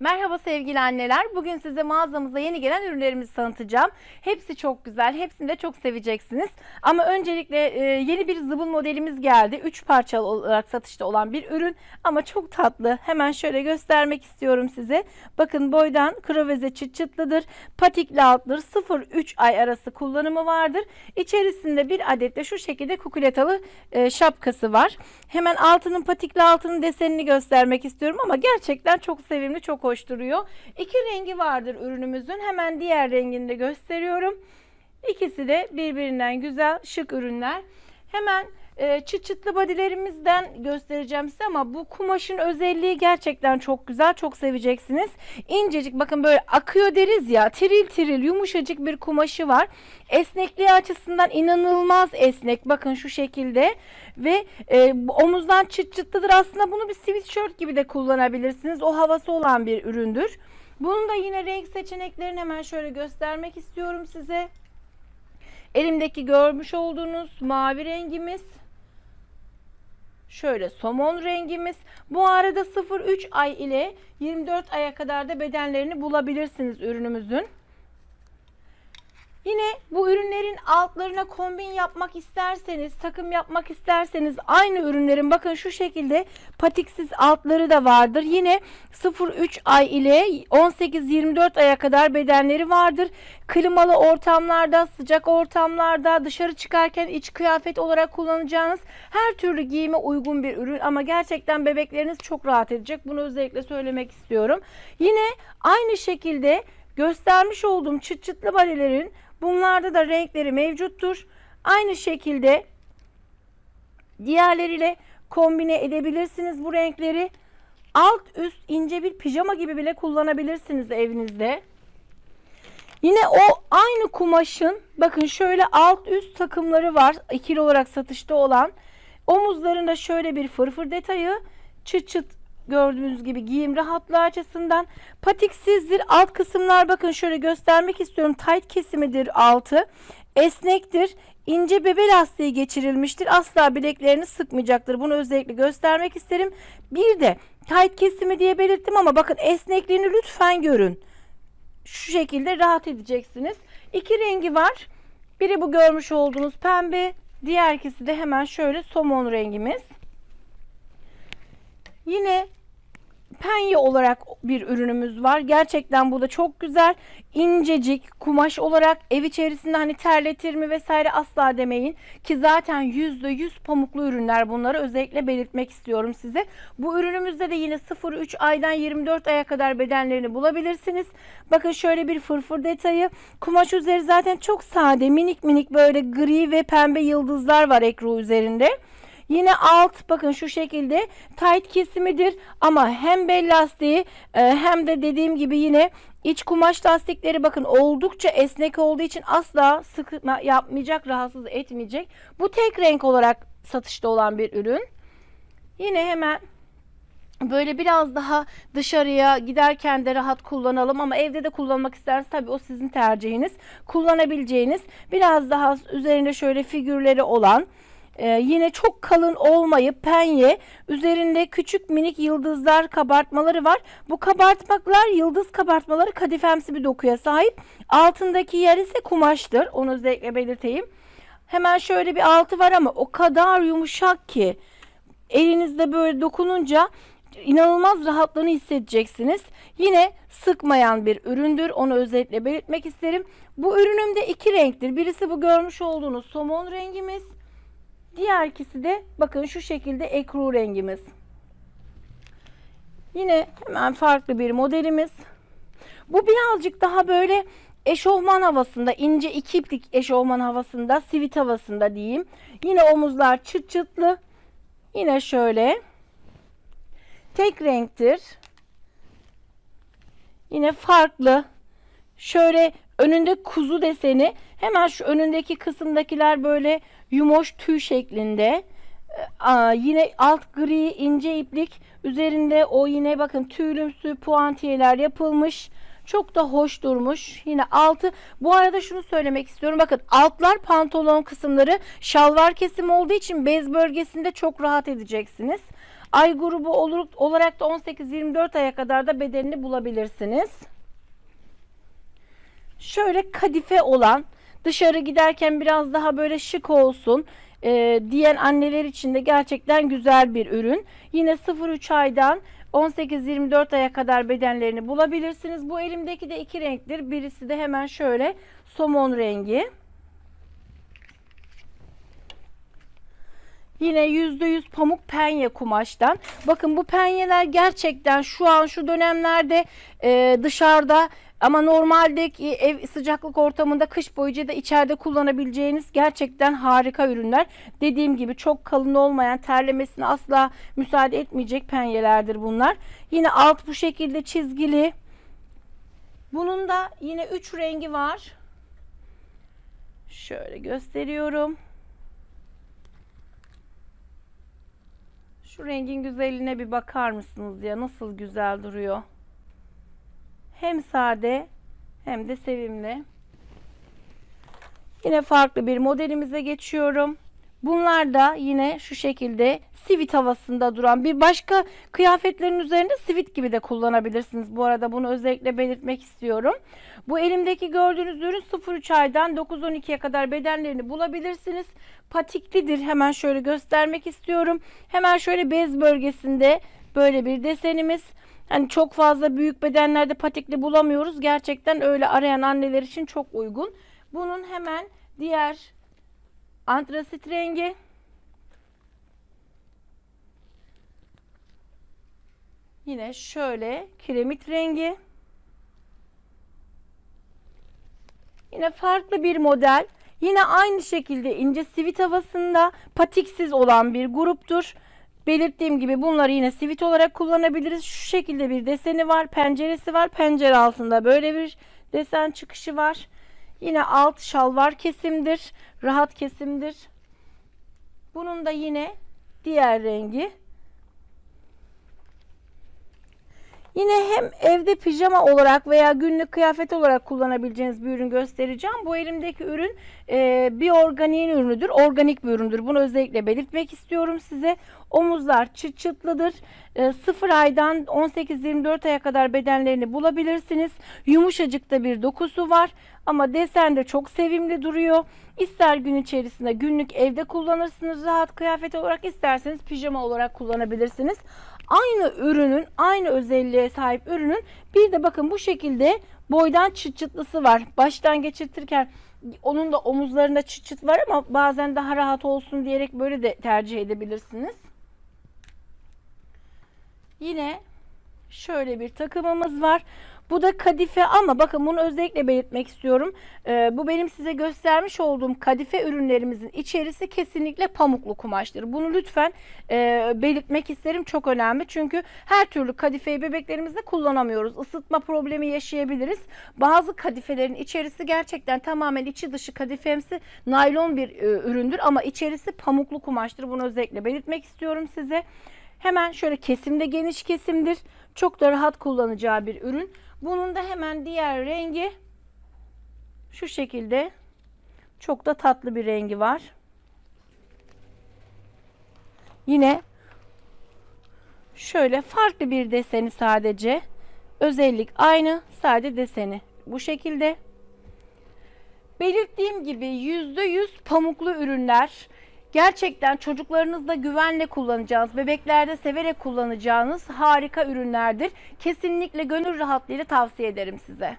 Merhaba sevgili anneler. Bugün size mağazamıza yeni gelen ürünlerimizi tanıtacağım. Hepsi çok güzel. Hepsini de çok seveceksiniz. Ama öncelikle e, yeni bir zıbın modelimiz geldi. 3 parçalı olarak satışta olan bir ürün ama çok tatlı. Hemen şöyle göstermek istiyorum size. Bakın boydan kroveze çıt çıtlıdır. Patikli altları 0-3 ay arası kullanımı vardır. İçerisinde bir adet de şu şekilde kukuletalı e, şapkası var. Hemen altının patikli altının desenini göstermek istiyorum ama gerçekten çok sevimli, çok hoş duruyor. İki rengi vardır ürünümüzün. Hemen diğer rengini de gösteriyorum. İkisi de birbirinden güzel, şık ürünler. Hemen e, çıt çıtlı bodylerimizden göstereceğim size ama bu kumaşın özelliği gerçekten çok güzel. Çok seveceksiniz. İncecik bakın böyle akıyor deriz ya. Tiril tiril yumuşacık bir kumaşı var. Esnekliği açısından inanılmaz esnek. Bakın şu şekilde ve e, omuzdan çıt çıtlıdır. Aslında bunu bir sweatshirt gibi de kullanabilirsiniz. O havası olan bir üründür. Bunun da yine renk seçeneklerini hemen şöyle göstermek istiyorum size. Elimdeki görmüş olduğunuz mavi rengimiz. Şöyle somon rengimiz. Bu arada 0-3 ay ile 24 aya kadar da bedenlerini bulabilirsiniz ürünümüzün. Yine bu ürünlerin altlarına kombin yapmak isterseniz, takım yapmak isterseniz aynı ürünlerin bakın şu şekilde patiksiz altları da vardır. Yine 0-3 ay ile 18-24 aya kadar bedenleri vardır. Klimalı ortamlarda, sıcak ortamlarda, dışarı çıkarken iç kıyafet olarak kullanacağınız her türlü giyime uygun bir ürün ama gerçekten bebekleriniz çok rahat edecek. Bunu özellikle söylemek istiyorum. Yine aynı şekilde göstermiş olduğum çıt çıtlı balelerin bunlarda da renkleri mevcuttur. Aynı şekilde diğerleriyle kombine edebilirsiniz bu renkleri. Alt üst ince bir pijama gibi bile kullanabilirsiniz evinizde. Yine o aynı kumaşın bakın şöyle alt üst takımları var. ikili olarak satışta olan. Omuzlarında şöyle bir fırfır detayı. Çıt çıt gördüğünüz gibi giyim rahatlığı açısından patiksizdir. Alt kısımlar bakın şöyle göstermek istiyorum. Tight kesimidir altı. Esnektir. İnce bebe lastiği geçirilmiştir. Asla bileklerini sıkmayacaktır. Bunu özellikle göstermek isterim. Bir de tight kesimi diye belirttim ama bakın esnekliğini lütfen görün. Şu şekilde rahat edeceksiniz. İki rengi var. Biri bu görmüş olduğunuz pembe. Diğer ikisi de hemen şöyle somon rengimiz. Yine penye olarak bir ürünümüz var. Gerçekten bu da çok güzel. İncecik kumaş olarak ev içerisinde hani terletir mi vesaire asla demeyin. Ki zaten %100 pamuklu ürünler bunları özellikle belirtmek istiyorum size. Bu ürünümüzde de yine 0-3 aydan 24 aya kadar bedenlerini bulabilirsiniz. Bakın şöyle bir fırfır detayı. Kumaş üzeri zaten çok sade minik minik böyle gri ve pembe yıldızlar var ekru üzerinde. Yine alt bakın şu şekilde tight kesimidir ama hem bel lastiği e, hem de dediğim gibi yine iç kumaş lastikleri bakın oldukça esnek olduğu için asla sıkma yapmayacak, rahatsız etmeyecek. Bu tek renk olarak satışta olan bir ürün. Yine hemen Böyle biraz daha dışarıya giderken de rahat kullanalım ama evde de kullanmak isterseniz tabii o sizin tercihiniz. Kullanabileceğiniz biraz daha üzerinde şöyle figürleri olan ee, yine çok kalın olmayıp penye üzerinde küçük minik yıldızlar kabartmaları var. Bu kabartmaklar yıldız kabartmaları kadifemsi bir dokuya sahip. Altındaki yer ise kumaştır. Onu özellikle belirteyim. Hemen şöyle bir altı var ama o kadar yumuşak ki elinizde böyle dokununca inanılmaz rahatlığını hissedeceksiniz. Yine sıkmayan bir üründür. Onu özellikle belirtmek isterim. Bu ürünümde iki renktir. Birisi bu görmüş olduğunuz somon rengimiz. Diğer ikisi de bakın şu şekilde ekru rengimiz. Yine hemen farklı bir modelimiz. Bu birazcık daha böyle eşofman havasında, ince iki iplik eşofman havasında, sivit havasında diyeyim. Yine omuzlar çıt çıtlı. Yine şöyle. Tek renktir. Yine farklı. Şöyle önünde kuzu deseni. Hemen şu önündeki kısımdakiler böyle yumoş tüy şeklinde. Aa, yine alt gri ince iplik üzerinde o yine bakın tüylümsü puantiyeler yapılmış. Çok da hoş durmuş. Yine altı. Bu arada şunu söylemek istiyorum. Bakın altlar pantolon kısımları şalvar kesim olduğu için bez bölgesinde çok rahat edeceksiniz. Ay grubu olur, olarak da 18-24 aya kadar da bedenini bulabilirsiniz. Şöyle kadife olan dışarı giderken biraz daha böyle şık olsun e, diyen anneler için de gerçekten güzel bir ürün. Yine 0-3 aydan 18-24 aya kadar bedenlerini bulabilirsiniz. Bu elimdeki de iki renktir. Birisi de hemen şöyle somon rengi. Yine %100 pamuk penye kumaştan. Bakın bu penyeler gerçekten şu an şu dönemlerde e, dışarıda ama normaldeki ev sıcaklık ortamında kış boyunca da içeride kullanabileceğiniz gerçekten harika ürünler. Dediğim gibi çok kalın olmayan terlemesine asla müsaade etmeyecek penyelerdir bunlar. Yine alt bu şekilde çizgili. Bunun da yine 3 rengi var. Şöyle gösteriyorum. Şu rengin güzelliğine bir bakar mısınız ya? Nasıl güzel duruyor. Hem sade hem de sevimli. Yine farklı bir modelimize geçiyorum. Bunlar da yine şu şekilde sivit havasında duran bir başka kıyafetlerin üzerinde sivit gibi de kullanabilirsiniz. Bu arada bunu özellikle belirtmek istiyorum. Bu elimdeki gördüğünüz ürün 0-3 aydan 9-12'ye kadar bedenlerini bulabilirsiniz. Patiklidir. Hemen şöyle göstermek istiyorum. Hemen şöyle bez bölgesinde böyle bir desenimiz. Hani çok fazla büyük bedenlerde patikli bulamıyoruz. Gerçekten öyle arayan anneler için çok uygun. Bunun hemen diğer antrasit rengi. Yine şöyle kiremit rengi. Yine farklı bir model. Yine aynı şekilde ince sivit havasında patiksiz olan bir gruptur. Belirttiğim gibi bunları yine sivit olarak kullanabiliriz. Şu şekilde bir deseni var. Penceresi var. Pencere altında böyle bir desen çıkışı var. Yine alt şalvar kesimdir. Rahat kesimdir. Bunun da yine diğer rengi. Yine hem evde pijama olarak veya günlük kıyafet olarak kullanabileceğiniz bir ürün göstereceğim. Bu elimdeki ürün e, bir organiğin ürünüdür. Organik bir üründür. Bunu özellikle belirtmek istiyorum size. Omuzlar çıt çıtlıdır. E, 0 aydan 18-24 aya kadar bedenlerini bulabilirsiniz. Yumuşacık da bir dokusu var. Ama desen de çok sevimli duruyor. İster gün içerisinde günlük evde kullanırsınız rahat kıyafet olarak isterseniz pijama olarak kullanabilirsiniz aynı ürünün aynı özelliğe sahip ürünün bir de bakın bu şekilde boydan çıt çıtlısı var. Baştan geçirtirken onun da omuzlarında çıt çıt var ama bazen daha rahat olsun diyerek böyle de tercih edebilirsiniz. Yine şöyle bir takımımız var. Bu da kadife ama bakın bunu özellikle belirtmek istiyorum. Ee, bu benim size göstermiş olduğum kadife ürünlerimizin içerisi kesinlikle pamuklu kumaştır. Bunu lütfen e, belirtmek isterim. Çok önemli. Çünkü her türlü kadifeyi bebeklerimizde kullanamıyoruz. Isıtma problemi yaşayabiliriz. Bazı kadifelerin içerisi gerçekten tamamen içi dışı kadifemsi naylon bir e, üründür ama içerisi pamuklu kumaştır. Bunu özellikle belirtmek istiyorum size. Hemen şöyle kesimde geniş kesimdir. Çok da rahat kullanacağı bir ürün. Bunun da hemen diğer rengi şu şekilde. Çok da tatlı bir rengi var. Yine şöyle farklı bir deseni sadece. Özellik aynı, sade deseni. Bu şekilde. Belirttiğim gibi %100 pamuklu ürünler. Gerçekten çocuklarınızda güvenle kullanacağınız, bebeklerde severek kullanacağınız harika ürünlerdir. Kesinlikle gönül rahatlığıyla tavsiye ederim size.